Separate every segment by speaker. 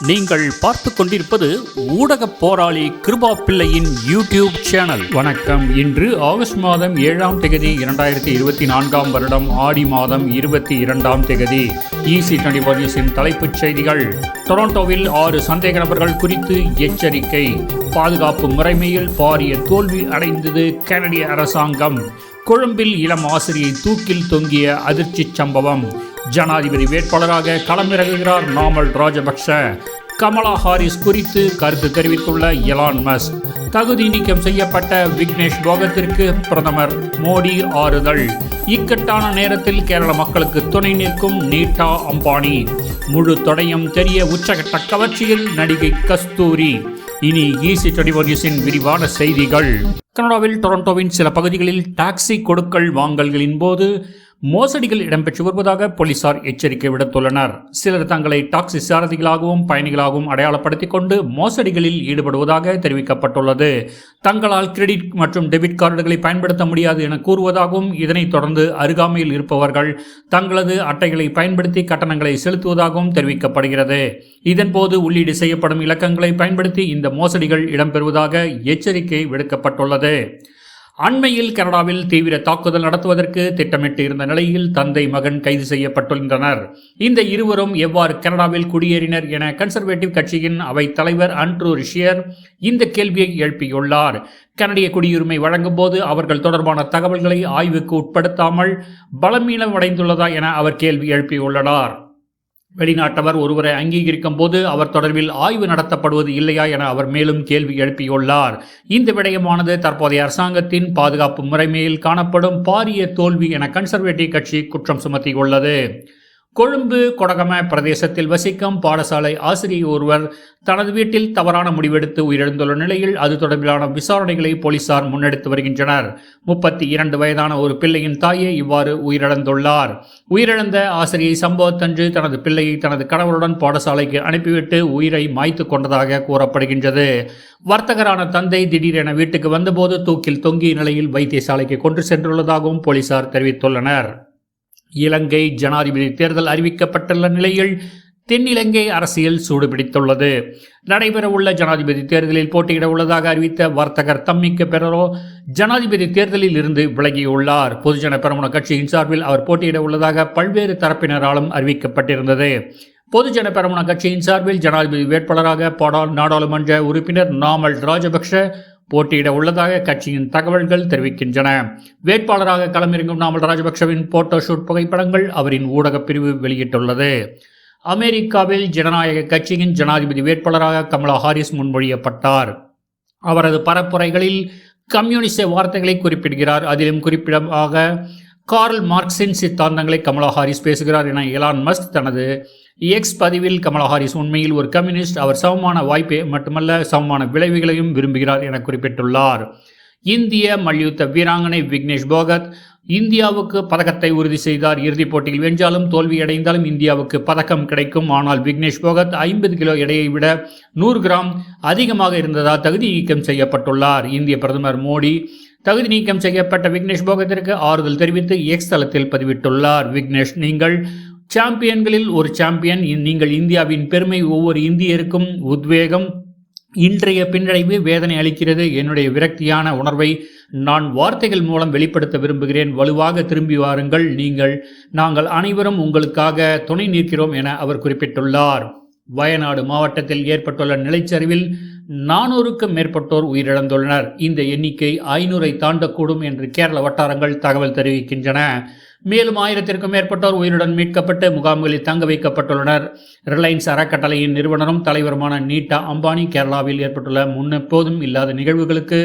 Speaker 1: நீங்கள் பார்த்து கொண்டிருப்பது ஊடக போராளி கிருபா பிள்ளையின் யூடியூப் சேனல். வணக்கம். இன்று ஆகஸ்ட் மாதம் ஏழாம் தேதி இரண்டாயிரத்தி இருபத்தி நான்காம் வருடம் ஆடி மாதம் இருபத்தி இரண்டாம் தேதி. ஈசி டுவெண்டி தலைப்புச் செய்திகள். டொரண்டோவில் ஆறு சந்தேக நபர்கள் குறித்து எச்சரிக்கை. பாதுகாப்பு முறைமையில் பாரிய தோல்வி அடைந்தது கனடிய அரசாங்கம். கொழும்பில் இளம் ஆசிரியை தூக்கில் தொங்கிய அதிர்ச்சி சம்பவம். ஜனாதிபதி வேட்பாளராக களமிறங்குகிறார் நாமல் ராஜபக்ஷ கமலா ஹாரிஸ் குறித்து கருத்து தெரிவித்துள்ள எலான் மஸ் தகுதி நீக்கம் செய்யப்பட்ட விக்னேஷ் போகத்திற்கு பிரதமர் மோடி ஆறுதல். இக்கட்டான நேரத்தில் கேரள மக்களுக்கு துணை நிற்கும் நீட்டா அம்பானி. முழு தொடையும் தெரிய உச்சகட்ட கவர்ச்சியில் நடிகை கஸ்தூரி. இனி ஈசி டொடிவோனியஸின் விரிவான செய்திகள். கனடாவில் டொரண்டோவின் சில பகுதிகளில் டாக்ஸி கொடுக்கல் வாங்கல்களின் போது மோசடிகள் இடம்பெற்று வருவதாக போலீசார் எச்சரிக்கை விடுத்துள்ளனர். சிலர் தங்களை டாக்ஸி சாரதிகளாகவும் பயணிகளாகவும் அடையாளப்படுத்திக் கொண்டு மோசடிகளில் ஈடுபடுவதாக தெரிவிக்கப்பட்டுள்ளது. தங்களால் கிரெடிட் மற்றும் டெபிட் கார்டுகளை பயன்படுத்த முடியாது என கூறுவதாகவும் இதனைத் தொடர்ந்து அருகாமையில் இருப்பவர்கள் தங்களது அட்டைகளை பயன்படுத்தி கட்டணங்களை செலுத்துவதாகவும் தெரிவிக்கப்படுகிறது. இதன்போது உள்ளீடு செய்யப்படும் இலக்கங்களை பயன்படுத்தி இந்த மோசடிகள் இடம்பெறுவதாக எச்சரிக்கை விடுக்கப்பட்டுள்ளது. அண்மையில் கனடாவில் தீவிர தாக்குதல் நடத்துவதற்கு திட்டமிட்டு இருந்த நிலையில் தந்தை மகன் கைது செய்யப்பட்டுள்ளனர். இந்த இருவரும் எவ்வாறு கனடாவில் குடியேறினர் என கன்சர்வேட்டிவ் கட்சியின் அவைத் தலைவர் அன்ட்ரூ ரிஷியர் இந்த கேள்வியை எழுப்பியுள்ளார். கனடிய குடியுரிமை வழங்கும்போது அவர்கள் தொடர்பான தகவல்களை ஆய்வுக்கு உட்படுத்தாமல் பலமீனமடைந்துள்ளதா என அவர் கேள்வி எழுப்பியுள்ளனர். வெளிநாட்டவர் ஒருவரை அங்கீகரிக்கும் போது அவர் தொடர்பில் ஆய்வு நடத்தப்படுவது இல்லையா என அவர் மேலும் கேள்வி எழுப்பியுள்ளார். இந்த விடயமானது தற்போதைய அரசாங்கத்தின் பாதுகாப்பு முறைமையில் காணப்படும் பாரிய தோல்வி என கன்சர்வேட்டிவ் கட்சி குற்றம் சுமத்தியுள்ளது. கொழும்பு கொடகம பிரதேசத்தில் வசிக்கும் பாடசாலை ஆசிரியர் ஒருவர் தனது வீட்டில் தவறான முடிவெடுத்து உயிரிழந்துள்ள நிலையில் அது தொடர்பிலான விசாரணைகளை போலீசார் முன்னெடுத்து வருகின்றனர். முப்பத்தி இரண்டு வயதான ஒரு பிள்ளையின் தாயே இவ்வாறு உயிரிழந்துள்ளார். உயிரிழந்த ஆசிரியை சம்பவத்தன்று தனது பிள்ளையை தனது கணவருடன் பாடசாலைக்கு அனுப்பிவிட்டு உயிரை மாய்த்து கொண்டதாக கூறப்படுகின்றது. வர்த்தகரான தந்தை திடீரென வீட்டுக்கு வந்தபோது தூக்கில் தொங்கிய நிலையில் வைத்தியசாலைக்கு கொண்டு சென்றுள்ளதாகவும் போலீசார் தெரிவித்துள்ளனர். இலங்கை ஜனாதிபதி தேர்தல் அறிவிக்கப்பட்டுள்ள நிலையில் தென்னிலங்கை அரசியல் சூடுபிடித்துள்ளது. நடைபெறவுள்ள ஜனாதிபதி தேர்தலில் போட்டியிட உள்ளதாக அறிவித்த வர்த்தகர் தம்மிக்க பெரரோ ஜனாதிபதி தேர்தலில் இருந்து விலகியுள்ளார். பொதுஜன பெரமுன கட்சியின் சார்பில் அவர் போட்டியிட உள்ளதாக பல்வேறு தரப்பினராலும் அறிவிக்கப்பட்டிருந்தது. பொதுஜன பெரமுன கட்சியின் சார்பில் ஜனாதிபதி வேட்பாளராக பாடா நாடாளுமன்ற உறுப்பினர் நாமல் ராஜபக்ஷ போட்டியிட உள்ளதாக கட்சியின் தகவல்கள் தெரிவிக்கின்றன. வேட்பாளராக களமிறங்கும் நாமல் ராஜபக்ஷவின் போட்டோ ஷூட் புகைப்படங்கள் அவரின் ஊடகப் பிரிவு வெளியிட்டுள்ளது. அமெரிக்காவில் ஜனநாயக கட்சியின் ஜனாதிபதி வேட்பாளராக கமலா ஹாரிஸ் முன்மொழியப்பட்டார். அவரது பரப்புரைகளில் கம்யூனிச வார்த்தைகளை குறிப்பிடுகிறார். அதிலும் குறிப்பிடமாக கார்ல் மார்க்சின் சித்தாந்தங்களை கமலா ஹாரிஸ் பேசுகிறார் என எலான் மஸ்க் தனது எக்ஸ் பதிவில் கமலா ஹாரிஸ் உண்மையில் ஒரு கம்யூனிஸ்ட். அவர் சமமான வாய்ப்பை மட்டுமல்ல சமமான விளைவுகளையும் விரும்புகிறார் என குறிப்பிட்டுள்ளார். இந்திய மல்யுத்த வீராங்கனை விக்னேஷ் போகத் இந்தியாவுக்கு பதக்கத்தை உறுதி செய்தார். இறுதிப் போட்டியில் வென்றாலும் தோல்வியடைந்தாலும் இந்தியாவுக்கு பதக்கம் கிடைக்கும். ஆனால் விக்னேஷ் போகத் ஐம்பது கிலோ எடையை விட நூறு கிராம் அதிகமாக இருந்ததால் தகுதி நீக்கம் செய்யப்பட்டுள்ளார். இந்திய பிரதமர் மோடி தகுதி நீக்கம் செய்யப்பட்ட விக்னேஷ் போகத்திற்கு ஆறுதல் தெரிவித்து எக்ஸ் தளத்தில் பதிவிட்டுள்ளார். விக்னேஷ் நீங்கள் சாம்பியன்களில் ஒரு சாம்பியன். நீங்கள் இந்தியாவின் பெருமை ஒவ்வொரு இந்தியருக்கும் உத்வேகம் இன்றைய பின்னடைவு வேதனை அளிக்கிறது. என்னுடைய விரக்தியான உணர்வை நான் வார்த்தைகள் மூலம் வெளிப்படுத்த விரும்புகிறேன். வலுவாக திரும்பி வாருங்கள். நீங்கள் நாங்கள் அனைவரும் உங்களுக்காக துணை நிற்கிறோம் என அவர் குறிப்பிட்டுள்ளார். வயநாடு மாவட்டத்தில் ஏற்பட்டுள்ள நிலைச்சரிவில் நானூறுக்கும் மேற்பட்டோர் உயிரிழந்துள்ளனர். இந்த எண்ணிக்கை ஐநூறை தாண்டக்கூடும் என்று கேரள வட்டாரங்கள் தகவல் தெரிவிக்கின்றன. மேலும் ஆயிரத்திற்கும் மேற்பட்டோர் உயிருடன் மீட்கப்பட்டு முகாம்களில் தங்க வைக்கப்பட்டுள்ளனர். ரிலையன்ஸ் அறக்கட்டளையின் நிறுவனரும் தலைவருமான நீட்டா அம்பானி கேரளாவில் ஏற்பட்டுள்ள முன்னெப்போதும் இல்லாத நிகழ்வுகளுக்கு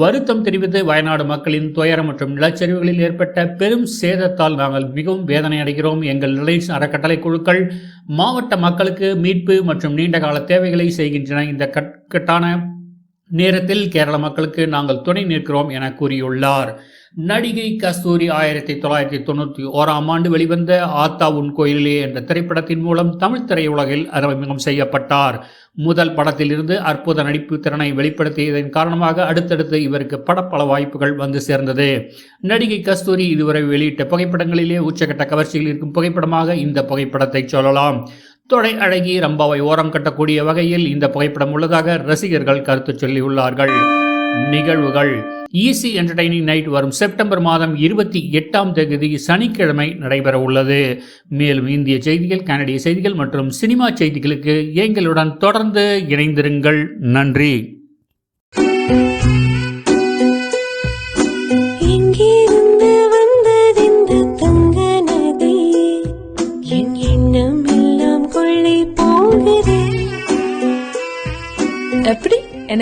Speaker 1: வருத்தம் தெரிவித்து வயநாடு மக்களின் துயரம் மற்றும் நிலச்சரிவுகளில் ஏற்பட்ட பெரும் சேதத்தால் நாங்கள் மிகவும் வேதனை அடைகிறோம். எங்கள் ரிலையன்ஸ் அறக்கட்டளை குழுக்கள் மாவட்ட மக்களுக்கு மீட்பு மற்றும் நீண்டகால தேவைகளை செய்கின்றன. இந்த கட்கட்டான நேரத்தில் கேரள மக்களுக்கு நாங்கள் துணை நிற்கிறோம் என கூறியுள்ளார். நடிகை கஸ்தூரி ஆயிரத்தி தொள்ளாயிரத்தி தொண்ணூற்றி ஓராம் ஆண்டு வெளிவந்த ஆத்தா உன் கோயிலே என்ற திரைப்படத்தின் மூலம் தமிழ் திரையுலகில் அறிமுகம் செய்யப்பட்டார். முதல் படத்திலிருந்து அற்புத நடிப்பு திறனை வெளிப்படுத்தியதன் காரணமாக அடுத்தடுத்து இவருக்கு படப்பல வாய்ப்புகள் வந்து சேர்ந்தது. நடிகை கஸ்தூரி இதுவரை வெளியிட்ட புகைப்படங்களிலே உச்சகட்ட கவர்ச்சியில் இருக்கும் புகைப்படமாக இந்த புகைப்படத்தை சொல்லலாம். தொடை அழகி ரம்பாவை ஓரம் கட்டக்கூடிய வகையில் இந்த புகைப்படம் உள்ளதாக ரசிகர்கள் கருத்து சொல்லியுள்ளார்கள். நிகழ்வுகள். ஈசி என்டர்டைனிங் நைட் வரும் செப்டம்பர் மாதம் இருபத்தி எட்டாம் தேதி சனிக்கிழமை நடைபெற உள்ளது. மேலும் இந்திய செய்திகள் கனடிய செய்திகள் மற்றும் சினிமா செய்திகளுக்கு எங்களுடன் தொடர்ந்து இணைந்திருங்கள். நன்றி.